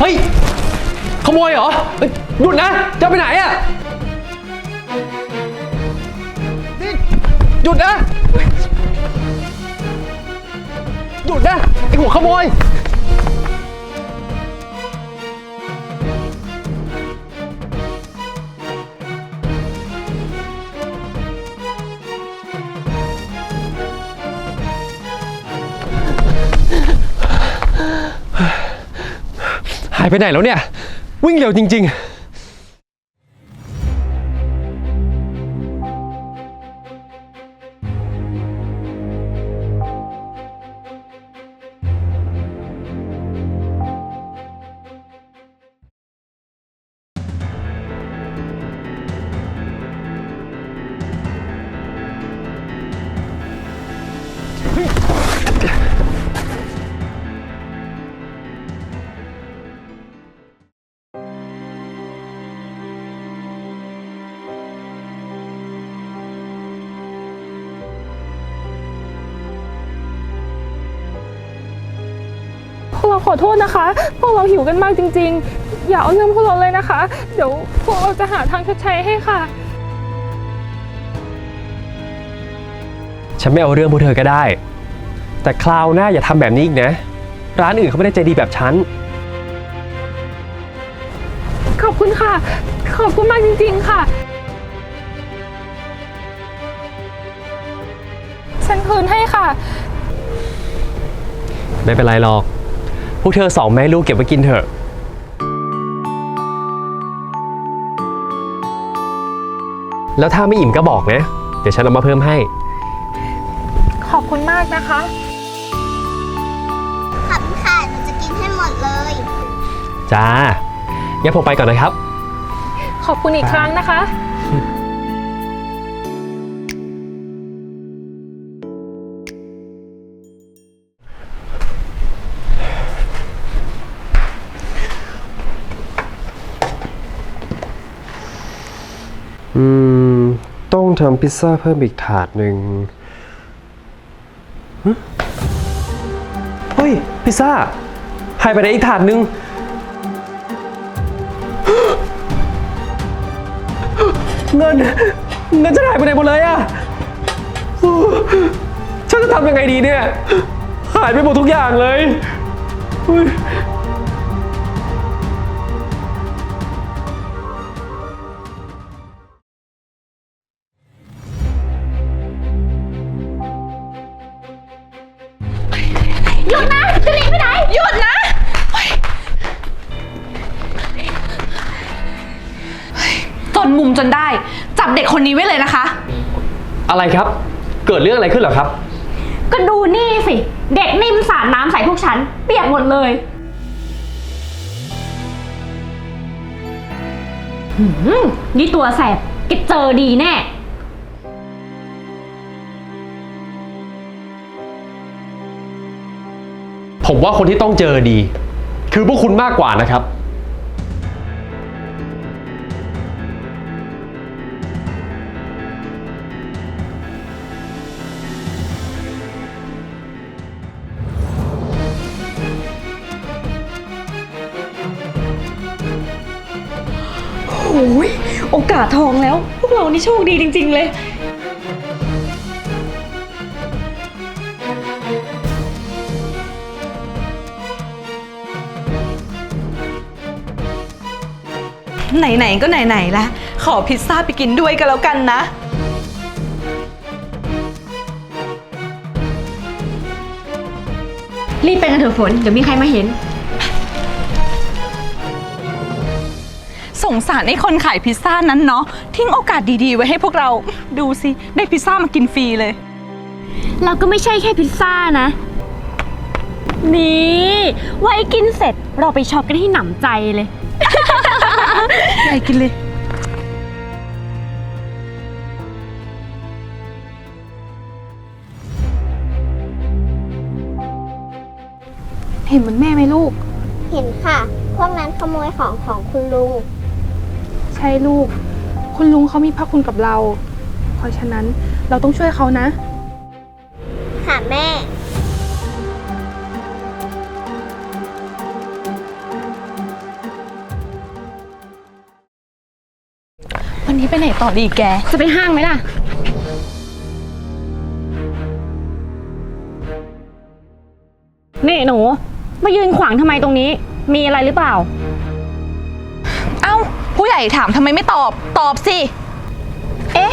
เฮ้ย ขโมยเหรอเฮ้ยหยุดนะ จะไปไหนอะนี่หยุดนะ หยุดนะ ไอหัวขโมยายไปไหนแล้วเนี่ย วิ่งเร็วจริง ๆ เราขอโทษนะคะ พวกเราหิวกันมากจริง ๆ อย่าเอาเรื่องพวกเราเลยนะคะ เดี๋ยวพวกเราจะหาทางชดใช้ให้ค่ะ ฉันไม่เอาเรื่องพวกเธอก็ได้ แต่คราวหน้าอย่าทำแบบนี้อีกนะ ร้านอื่นเขาไม่ได้ใจดีแบบฉัน ขอบคุณค่ะ ขอบคุณมากจริง ๆ ค่ะ ฉันคืนให้ค่ะ ไม่เป็นไรหรอกพ วกเธอสองแม่ลูกเก็บไว้กินเถอะ แล้วถ้าไม่อิ่มก็บอกนะ เดี๋ยวฉันเอามาเพิ่มให้ ขอบคุณมากนะคะ ขอบคุณค่ะหนูจะกินให้หมดเลย จ้างั้นผมไปก่อนนะครับ ขอบคุณอีกครั้งนะคะ อืม ต้องทำพิซซ่าเพิ่มอีกถาดหนึ่งเฮ้ย พิซซ่าหายไปไหนอีกถาดหนึ่งเงิน เงินฉันหายไปไหนหมดเลยอะฉันจะทำยังไงดีเนี่ย หายไปหมดทุกอย่างเลย มุมจนได้ จับเด็กคนนี้ไว้เลยนะคะ อะไรครับ เกิดเรื่องอะไรขึ้นเหรอครับ ก็ดูนี่สิ เด็กนิ่มสาดน้ำใส่พวกฉัน เปียกหมดเลยหืมนี่ตัวแสบแกเจอดีแน่ ผมว่าคนที่ต้องเจอดี คือพวกคุณมากกว่านะครับ ยโอกาสทองแล้ว พวกเรานี่โชคดีจริง ๆ เลย ไหน ๆ ก็ไหน ๆล้วขอพิซซ่าไปกินด้วยกันแล้วกันนะ รีบไปกันเถอะฝน เดี๋ยวมีใครมาเห็น งสารไอ้คนขายพิซซ่านั้นเนาะทิ้งโอกาสดีๆ ไว้ให้พวกเราดูสิได้พิซซ่ามากินฟรีเลย เราก็ไม่ใช่แค่พิซซ่านะ นี่ไว้กินเสร็จเราไปช็อปกันให้หนำใจเลยใหญ่กินเลย เห็นเหมือนแม่ไหมลูก เห็นค่ะ พวกนั้นขโมยของของคุณลุง ใช่ลูก คุณลุงเขามีพระคุณกับเรา เพราะฉะนั้นเราต้องช่วยเขานะ ค่ะแม่ วันนี้ไปไหนต่อดีแก จะไปห้างไหมล่ะ นี่หนู มายืนขวางทำไมตรงนี้ มีอะไรหรือเปล่า ใหญ่ถามทำไมไม่ตอบ ตอบสิ เอ๊ะ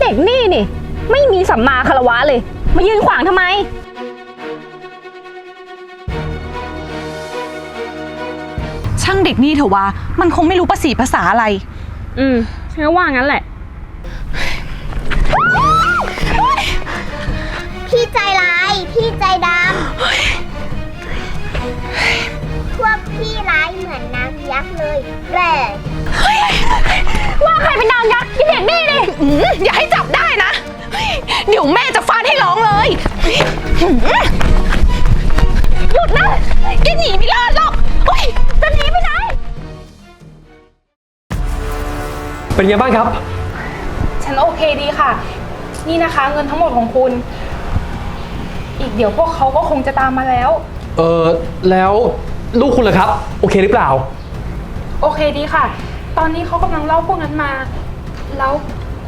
เด็กนี่นี่ ไม่มีสัมมาคารวะเลย มายืนขวางทำไม ช่างเด็กนี่เถอะวะมันคงไม่รู้ภาษีภาษาอะไร อืมฉันก็ว่างั้นแหละ พี่ใจร้าย พี่ใจดำพวกพี่ร้ายเหมือนน้ำยักษ์เลยแหละ ว่าใครเป็นนางยักษ์ที่เด็กนี่ดิอืมอย่าให้จับได้นะเฮ้ยเดี๋ยวแม่จะฟาดให้ร้องเลยหืมหยุดนะแกหนีไม่รอดหรอกเฮ้ยจะหนีไปไหน เป็นไงบ้างครับ ฉันโอเคดีค่ะ นี่นะคะเงินทั้งหมดของคุณ อีกเดี๋ยวพวกเขาก็คงจะตามมาแล้ว เออแล้วลูกคุณล่ะครับ โอเคหรือเปล่า โอเคดีค่ะ ตอนนี้เขากำลังเล่าพวกนั้นมา แล้ว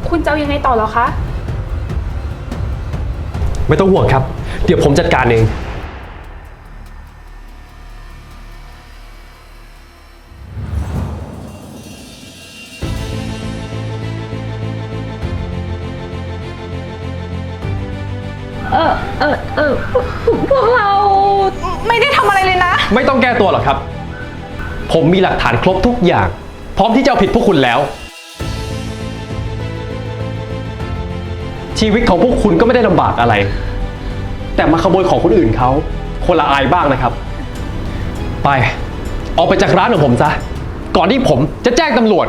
คุณจะเอายังไงต่อเหรอคะ ไม่ต้องห่วงครับ เดี๋ยวผมจัดการเอง เออเออเออพวกเราไม่ได้ทำอะไรเลยนะ ไม่ต้องแก้ตัวหรอกครับ ผมมีหลักฐานครบทุกอย่าง พร้อมที่จะเอาผิดพวกคุณแล้ว ชีวิตของพวกคุณก็ไม่ได้ลำบากอะไร แต่มาขโมยของคนอื่นเขาคนละอายบ้างนะครับ ไป ออกไปจากร้านของผมซะ ก่อนที่ผมจะแจ้งตำรวจ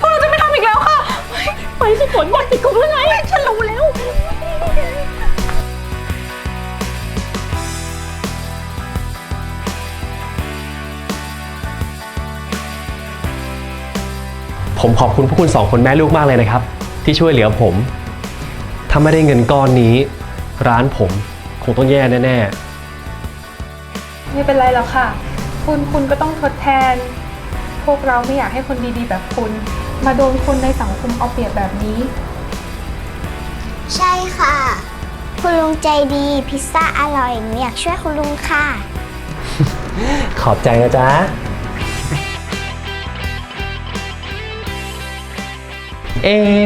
พวกเราจะไม่ทำอีกแล้วค่ะ ไปสิฝนอยากติดคุกหรือไงฉันรู้แล้ว ผมขอบคุณพวกคุณสองคนแม่ลูกมากเลยนะครับ ที่ช่วยเหลือผม ถ้าไม่ได้เงินก้อนนี้ ร้านผมคงต้องแย่แน่ไม่เป็นไรหรอกค่ะ คุณคุณก็ต้องทดแทน พวกเราไม่อยากให้คนดีๆ แบบคุณ มาโดนคนในสังคมเอาเปรียบแบบนี้ ใช่ค่ะ คุณลุงใจดีพิซซ่าอร่อยหนูอยากช่วยคุณลุงค่ะ ๆ ขอบใจนะจ๊ะ เอะ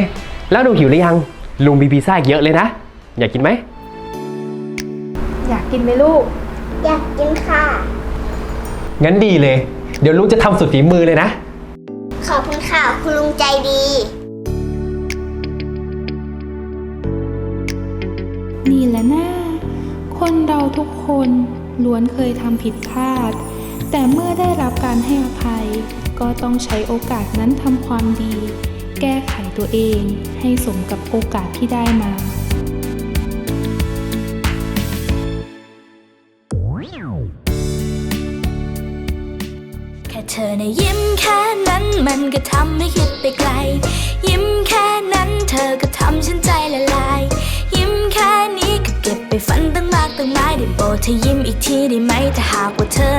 แล้วหนูหิวหรือยัง ลุงมีพิซซ่าอีกเยอะเลยนะ อยากกินไหม อยากกินไหมลูก อยากกินค่ะ งั้นดีเลย เดี๋ยวลุงจะทำสุดฝีมือเลยนะ ขอบคุณค่ะ คุณลุงใจดี นี่แหละนะคนเราทุกคนล้วนเคยทำผิดพลาด แต่เมื่อได้รับการให้อภัย ก็ต้องใช้โอกาสนั้นทำความดี แก้ไขตัวเองให้สมกับโอกาสที่ได้มาแค่เธอในะยิ้มแค่นั้นมันก็ทำให้คิดไปไกล ยิ้มแค่นั้นเธอก็ทำฉันใจละลาย ยิ้มแค่นี้ก็เก็บไปฝันตั้งมากตั้งหลายได้โปรดเธอยิ้มอีกทีได้ไหมถ้าหากว่าเธอ